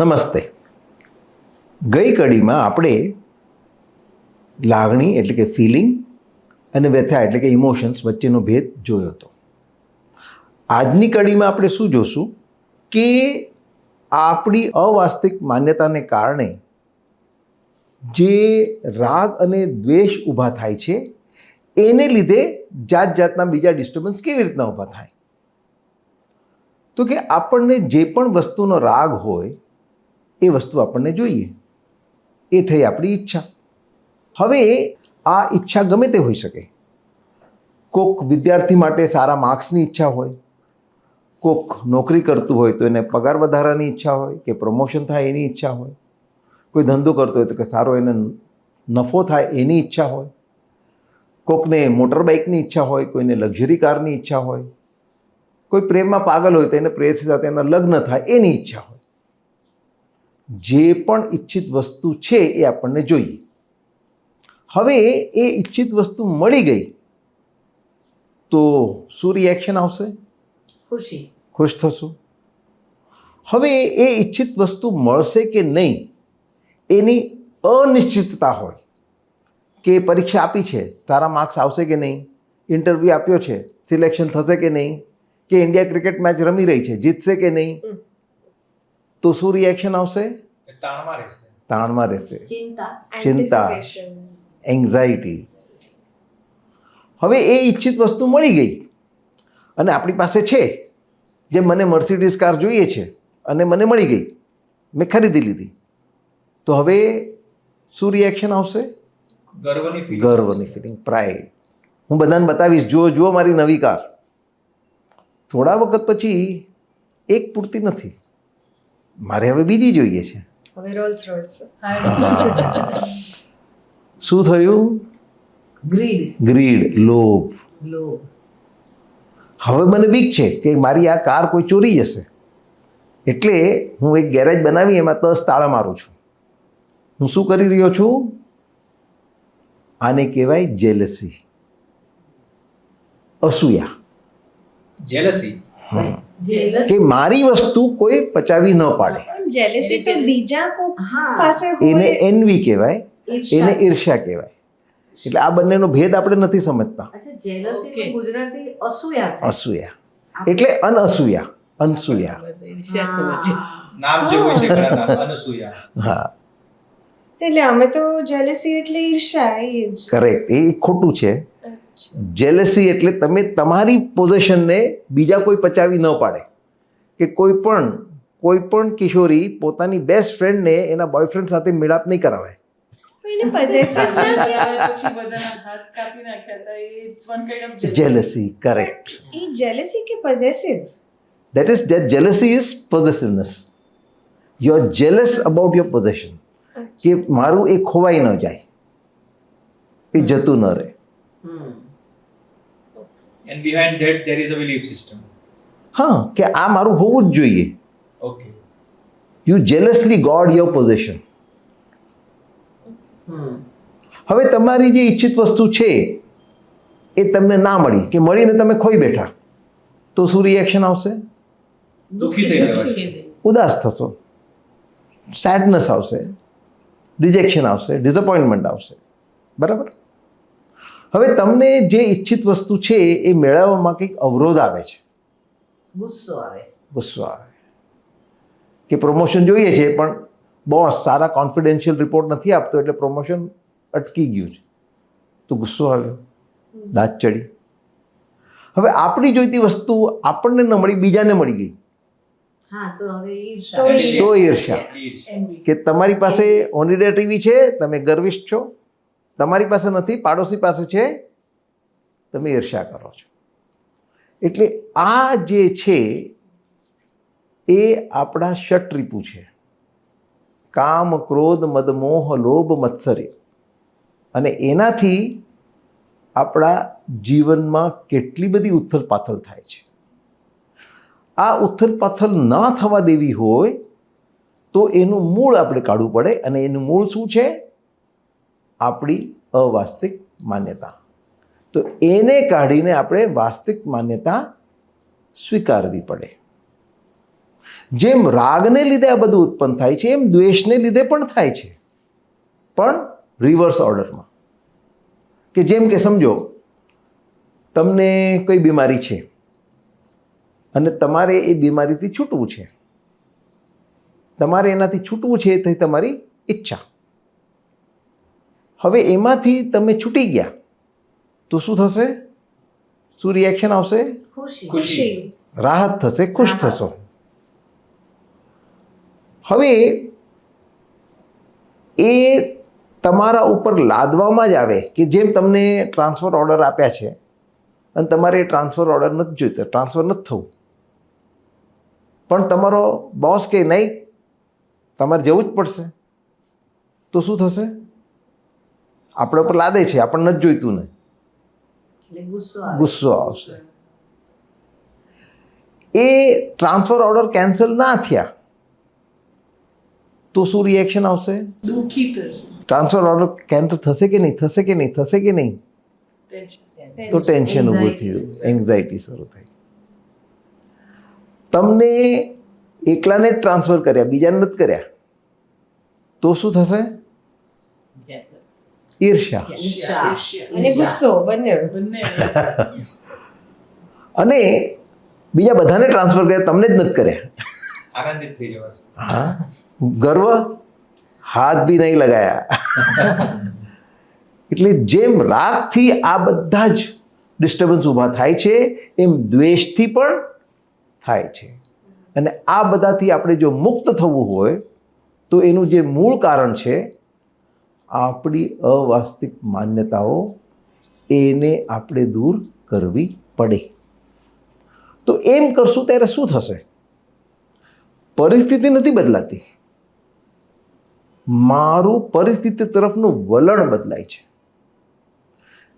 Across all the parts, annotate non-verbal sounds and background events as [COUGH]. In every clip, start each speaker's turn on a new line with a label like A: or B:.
A: નમસ્તે. ગઈ કડીમાં આપણે લાગણી એટલે કે ફિલિંગ અને વ્યથા એટલે કે ઇમોશન્સ વચ્ચેનો ભેદ જોયો હતો. આજની કડીમાં આપણે શું જોશું? કે આપણી અવાસ્તવિક માન્યતાને કારણે જે રાગ અને દ્વેષ ઊભા થાય છે, એને લીધે જાત જાતના બીજા ડિસ્ટર્બન્સ કેવી રીતના ઊભા થાય? તો કે આપણને જે પણ વસ્તુનો રાગ હોય એ વસ્તુ આપણને જોઈએ. એ થઈ આપણી ઈચ્છા. હવે આ ઈચ્છા ગમે તે હોઈ શકે. કોક વિદ્યાર્થી માટે સારા માર્ક્સની ઈચ્છા હોય, કોક નોકરી કરતું હોય તો એને પગાર વધારાની ઈચ્છા હોય કે પ્રમોશન થાય એની ઈચ્છા હોય, કોઈ ધંધો કરતો હોય તો કે સારો એને નફો થાય એની ઈચ્છા હોય, કોકને મોટર બાઇકની ઈચ્છા હોય, કોઈને લક્ઝરી કારની ઈચ્છા હોય, કોઈ પ્રેમમાં પાગલ હોય તો એને પ્રેયસી સાથે એના લગ્ન થાય એની ઈચ્છા હોય. જે પણ ઈચ્છિત વસ્તુ છે એ આપણને જોઈએ. હવે એ ઈચ્છિત વસ્તુ મળી ગઈ તો શું રિએક્શન આવશે?
B: ખુશી.
A: ખુશ થશું. હવે એ ઈચ્છિત વસ્તુ મળશે કે નહીં એની અનિશ્ચિતતા હોય કે પરીક્ષા આપી છે તારા માર્ક્સ આવશે કે નહીં? ઇન્ટરવ્યૂ આપ્યો છે સિલેક્શન થશે કે નહીં? કે ઇન્ડિયા ક્રિકેટ મેચ રમી રહી છે જીતશે કે નહીં. તો શું રિએક્શન આવશે?
C: તાણમાં રહેશે.
A: તાણમાં રહેશે.
B: ચિંતા
A: એન્ઝાઇટી એન્ઝાયટી હવે એ ઈચ્છિત વસ્તુ મળી ગઈ. અને આપણી પાસે છે. જે મને મર્સિડીઝ કાર જોઈએ છે. અને મને મળી ગઈ. મેં ખરીદી લીધી. તો હવે શું રિએક્શન આવશે?
C: ગર્વની ફીલિંગ
A: ગર્વની ફિલિંગ પ્રાઇડ હું બધાને બતાવીશ. જુઓ જુઓ મારી નવી કાર થોડા વખત પછી એક પૂરતી નથી. મારે હવે બીજી જોઈએ છે.
D: હવે રોલ્સ રોલ્સ
A: શું થયું?
B: ગ્રીડ
A: ગ્રીડ લોભ.
B: લોભ.
A: હવે મને બીક છે કે મારી આ કાર કોઈ ચોરી જશે. એટલે હું એક ગેરેજ બનાવી એમાં દસ તાળા મારું છું. હું શું કરી રહ્યો છું? આને કહેવાય જેલસી અસૂયા.
C: જેલસી
B: જેલસ
A: કે મારી વસ્તુ કોઈ પચાવી ન પાડે.
D: જેલેસી તો બીજા પાસે
A: એને એનવી કહેવાય એને ઈર્ષ્યા કહેવાય. એટલે આ બંનેનો ભેદ આપણે નથી સમજતા.
B: ગુજરાતી અસૂયા
A: અસૂયા. એટલે અનઅસૂયા અનસૂયા.
B: હા.
C: નામ જેવું છે અનસૂયા.
A: હા.
D: એટલે અમે તો જેલેસી એટલે ઈર્ષા એ જ.
A: કરેક્ટ એ ખોટું છે. જેલસી એટલે તમે તમારી પોઝિશનને બીજા કોઈ પચાવી ન પાડે. કે કોઈ પણ કોઈ પણ કિશોરી પોતાની બેસ્ટ ફ્રેન્ડને એના બોયફ્રેન્ડ સાથે મેળાપ નહીં કરાવે. જેલેસી કરેક્ટ
D: જેલેસી કે possessive
A: that is that jealousy is possessiveness. You are jealous about your possession. કે મારું એ ખોવાઈ ન જાય. એ જતું ન રહે.
B: હમ.
C: And behind that there is a belief system
A: હા કે આ મારું હોવું જ જોઈએ
C: okay
A: you jealously guard your possession
B: hmm.
A: હવે તમારી જે ઈચ્છિત વસ્તુ છે એ તમને ના મળી કે મળીને તમે ખોઈ બેઠા તો શું રિએક્શન આવશે
C: દુઃખી થઈ જવાશે.
A: ઉદાસ થશો. સેડનેસ આવશે. રિજેક્શન આવશે. ડિસઅપોઇન્ટમેન્ટ આવશે. બરાબર? હવે તમને જે ઈચ્છિત વસ્તુ છે એ મેળવવામાં કંઈક અવરોધ આવે છે.
B: ગુસ્સો આવે.
A: ગુસ્સો આવે. કે પ્રમોશન જોઈએ છે પણ બોસ સારા કોન્ફિડેન્શિયલ રિપોર્ટ નથી આપતો એટલે પ્રમોશન અટકી ગયું છે. તો ગુસ્સો આવ્યો. દાંત ચડી. હવે આપણી જોઈતી વસ્તુ આપણને ન મળી બીજાને મળી ગઈ.
B: હા તો હવે
D: તો
B: ઈર્ષ્યા
A: તો ઈર્ષ્યા.
C: ઈર્ષ્યા.
E: Envy.
A: કે તમારી પાસે ઓનિડા ટીવી છે તમે ગર્વિષ્ઠ છો. તમારી પાસે નથી, પાડોશી પાસે છે. તમે ઈર્ષ્યા કરો છો. એટલે આ જે છે, એ આપણા ષટ્રિપુ છે. કામ, ક્રોધ, મદમોહ, લોભ મત્સરે અને એનાથી આપણા જીવનમાં કેટલી બધી ઉથલ પાથલ થાય છે. આ ઉથલ પાથલ ના થવા દેવી હોય, તો એનું મૂળ આપણે કાઢવું પડે. અને એનું મૂળ શું છે? આપણી અવાસ્તવિક માન્યતા. તો એને કાઢીને આપણે વાસ્તવિક માન્યતા સ્વીકારવી પડે. જેમ રાગને લીધે આ બધું ઉત્પન્ન થાય છે, એમ દ્વેષને લીધે પણ થાય છે. પણ રિવર્સ ઓર્ડરમાં કે જેમ કે સમજો, તમને કોઈ બીમારી છે અને તમારે એ બીમારીથી છૂટવું છે. તમારે એનાથી છૂટવું છે તે તમારી ઈચ્છા. હવે એમાંથી તમે છૂટી ગયા તો શું થશે? શું રિએક્શન આવશે?
B: ખુશી.
C: ખુશી.
A: રાહત થશે ખુશ થશો. હવે એ તમારા ઉપર લાદવામાં જ આવે કે જેમ તમને ટ્રાન્સફર ઓર્ડર આપ્યા છે અને તમારે એ ટ્રાન્સફર ઓર્ડર નથી જોઈતો ટ્રાન્સફર નથી થવું. પણ તમારો બોસ કે નહીં તમારે જવું જ પડશે. તો શું થશે? આપણે ઉપર લાદે છે આપણને નથી જોઈતું ને.
B: ગુસ્સો
A: આવશે. એ ટ્રાન્સફર ઓર્ડર કેન્સલ ના થયા તો શું રિએક્શન આવશે? ટ્રાન્સફર ઓર્ડર કેન્સલ થશે કે નહીં? થશે કે નહીં? થશે કે નહીં? તો ટેન્શન ઊભું થયું. એન્ઝાયટી શરૂ થઈ. તમને એકલાને જ ટ્રાન્સફર કર્યા બીજાને નથી કર્યા તો શું થશે? ઈર્ષ્યા.
D: અને ગુસ્સો બંને
E: બંને [LAUGHS]
A: અને બીજા બધાને ટ્રાન્સફર કર્યા તમને જ નથી કર્યા.
C: આનંદિત થઈ જવાશે.
A: હા. ગર્વ હાથ બી નહીં લગાયા. [LAUGHS] એટલે જેમ રાગથી આ બધા જ ડિસ્ટર્બન્સ ઊભા થાય છે એમ દ્વેષથી પણ થાય છે. અને આ બધાથી આપણે જો મુક્ત થવું હોય તો એનું જે મૂળ કારણ છે આપણી અવાસ્તવિક માન્યતાઓ એને આપણે દૂર કરવી પડે. તો એમ કરશું ત્યારે શું થશે? પરિસ્થિતિ નથી બદલાતી. મારું પરિસ્થિતિ તરફનું વલણ બદલાય છે.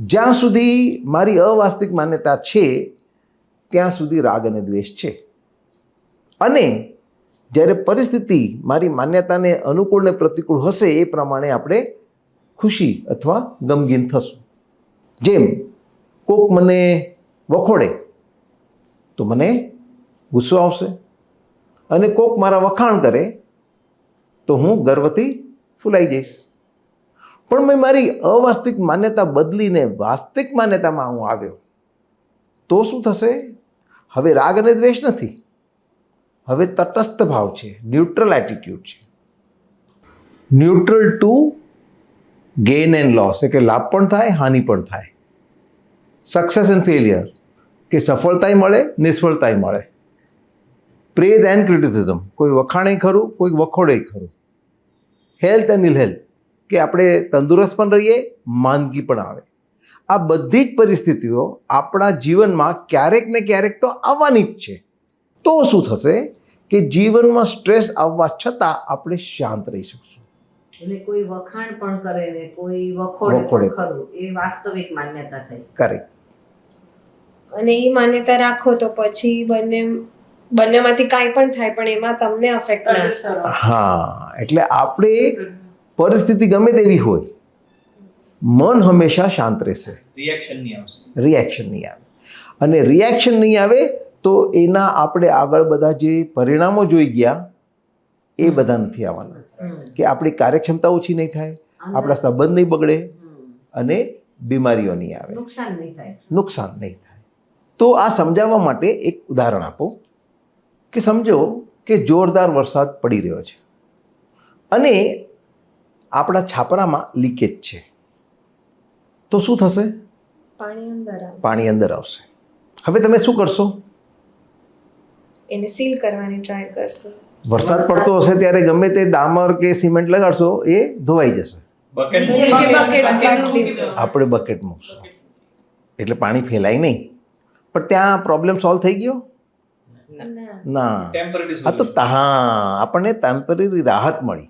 A: જ્યાં સુધી મારી અવાસ્તવિક માન્યતા છે, ત્યાં સુધી રાગ અને દ્વેષ છે. અને જ્યારે પરિસ્થિતિ મારી માન્યતાને અનુકૂળ ને પ્રતિકૂળ હશે, એ પ્રમાણે આપણે ખુશી અથવા ગમગીન થશું. જેમ, કોક મને વખોડે, તો મને ગુસ્સો આવશે. અને કોક મારા વખાણ કરે, તો હું ગર્વથી ફૂલાઈ જઈશ. પણ મેં મારી અવાસ્તવિક માન્યતા બદલીને વાસ્તવિક માન્યતામાં હું આવ્યો. તો શું થશે? હવે રાગ અને દ્વેષ નથી. હવે તટસ્થ ભાવ છે, ન્યુટ્રલ એટીટ્યૂડ છે. Neutral to gain and loss એટલે લાભ પણ થાય, હાનિ પણ થાય. સક્સેસ એન્ડ ફેલિયર કે સફળતાય મળે, નિષ્ફળતાય મળે. પ્રેઝ એન્ડ ક્રિટિસિઝમ કોઈ વખાણે ખરું, કોઈ વખોડે ખરું. હેલ્થ એન્ડ ઇલ હેલ્થ કે આપણે તંદુરસ્ત પણ રહીએ, માંદગી પણ આવે. આ બધી જ પરિસ્થિતિઓ આપણા જીવનમાં ક્યારેક ને ક્યારેક તો આવવાની જ છે. તો શું થશે કે જીવનમાં સ્ટ્રેસ આવવા છતાં આપણે શાંત રહી શકશું.
B: એટલે કોઈ વખાણ પણ કરે ને કોઈ વખોડે
A: વખોડે.
B: પણ ખરું એ વાસ્તવિક માન્યતા થઈ
A: કરેક્ટ
D: અને એ માન્યતા રાખો તો પછી બંને બંનેમાંથી કાંઈ પણ થાય પણ એમાં તમને અફેક્ટ ના
A: હા એટલે આપણે પરિસ્થિતિ ગમે તેવી હોય મન હંમેશા શાંત રહેશે.
C: રિએક્શન નહીં આવશે.
A: રિએક્શન નહીં આવે. અને રિએક્શન નહીં આવે તો એના આપણે આગળ બધા જે પરિણામો જોઈ ગયા એ બધા નથી આવવાના. કે આપણી કાર્યક્ષમતા ઓછી નહીં થાય આપણા સંબંધ નહીં બગડે અને બીમારીઓ નહીં આવે.
B: નુકસાન નહીં થાય.
A: નુકસાન નહીં થાય. તો આ સમજાવવા માટે એક ઉદાહરણ આપો કે સમજો કે જોરદાર વરસાદ પડી રહ્યો છે અને આપણા છાપરામાં લીકેજ છે. તો શું થશે?
D: પાણી અંદર
A: પાણી અંદર આવશે. હવે તમે શું કરશો?
D: એને સીલ કરવાની ટ્રાય કરશો.
A: વરસાદ પડતો હશે ત્યારે ગમે તે ડામર કે સિમેન્ટ લગાડશો એ ધોવાઈ જશે. આપણે બકેટ મૂકશું. એટલે પાણી ફેલાય નહીં. પણ ત્યાં પ્રોબ્લેમ સોલ્વ થઈ ગયો?
D: ના.
A: ના. આ તો તા- હા આપણને ટેમ્પરરી રાહત મળી.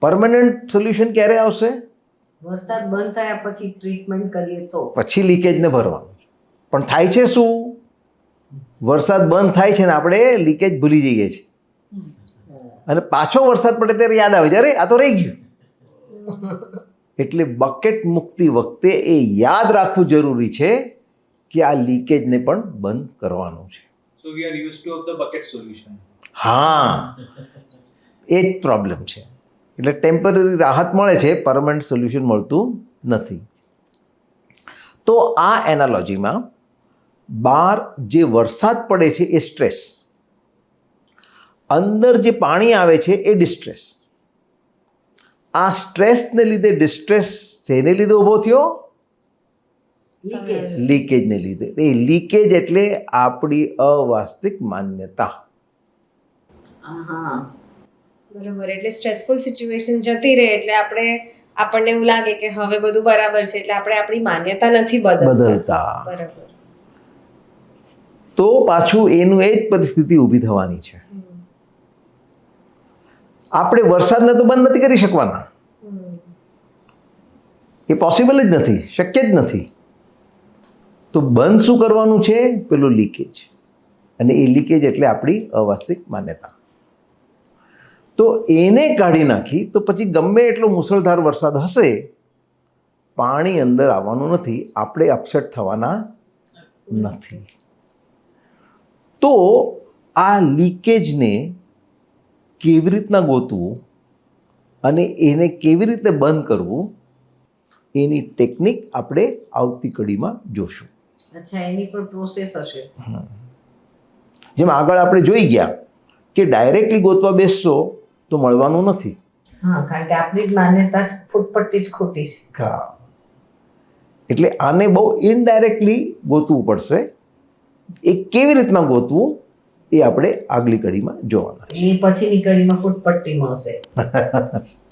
A: પરમનન્ટ સોલ્યુશન ક્યારે આવશે?
B: વરસાદ બંધ થયા પછી ટ્રીટમેન્ટ કરીએ તો.
A: પછી લીકેજને ભરવાનું. પણ થાય છે શું? વરસાદ બંધ થાય છે ને આપણે લીકેજ ભૂલી જઈએ છીએ. અને પાછો વરસાદ પડે ત્યારે યાદ આવે અરે આ તો રહી ગયું. [LAUGHS] એટલે બકેટ મૂકતી વખતે એ યાદ રાખવું જરૂરી છે કે આ લીકેજને પણ બંધ કરવાનું છે.
C: So we are use to of the bucket solution
A: હા. એ જ પ્રોબ્લેમ છે. એટલે ટેમ્પરરી રાહત મળે છે પરમનન્ટ સોલ્યુશન મળતું નથી. તો આ એનાલોજીમાં બહાર જે વરસાદ પડે છે એ સ્ટ્રેસ અંદર જે પાણી આવે છે એ ડિસ્ટ્રેસ આ સ્ટ્રેસને લીધે ડિસ્ટ્રેસ જેને લીધે ઊભો થયો? લીકેજને લીધે. એ લીકેજ એટલે આપણી અવાસ્તવિક માન્યતા.
D: બરાબર એટલે સ્ટ્રેસફુલ સિચ્યુએશન જતી રહે એટલે આપણે આપણને એવું લાગે કે હવે બધું બરાબર છે એટલે આપણે આપણી માન્યતા નથી બદલતા.
A: બદલતા.
D: બરાબર.
A: તો પાછું એનું એ જ પરિસ્થિતિ ઊભી થવાની છે. આપણે વરસાદને તો બંધ નથી કરી શકવાના. એ પોસિબલ જ નથી, શક્ય જ નથી. તો બંધ શું કરવાનું છે? પેલું લીકેજ અને એ લીકેજ એટલે આપણી અવાસ્તવિક માન્યતા. તો એને કાઢી નાખી, તો પછી ગમે એટલો મુસળધાર વરસાદ હશે, પાણી અંદર આવવાનું નથી, આપણે અપસેટ થવાના નથી. તો આ લીકેજને કેવી રીતના ગોતવું અને એને કેવી રીતે બંધ કરવું એની ટેકનિક આપણે આવતી કડીમાં જોશું.
B: અચ્છા એની પણ પ્રોસેસ હશે.
A: જેમ આગળ આપણે જોઈ ગયા કે ડાયરેક્ટલી ગોતવા બેસશો તો મળવાનું નથી.
B: હા કારણ કે આપણી જ માન્યતા ફૂટપટ્ટી જ ખોટી છે.
A: એટલે આને બહુ ઇનડાયરેક્ટલી ગોતવું પડશે. એ કેવી રીતના ગોતવું? એ આપણે આગલી કડીમાં જોવાના
B: એ પછીની કડીમાં ફૂટપટ્ટી મળશે. [LAUGHS]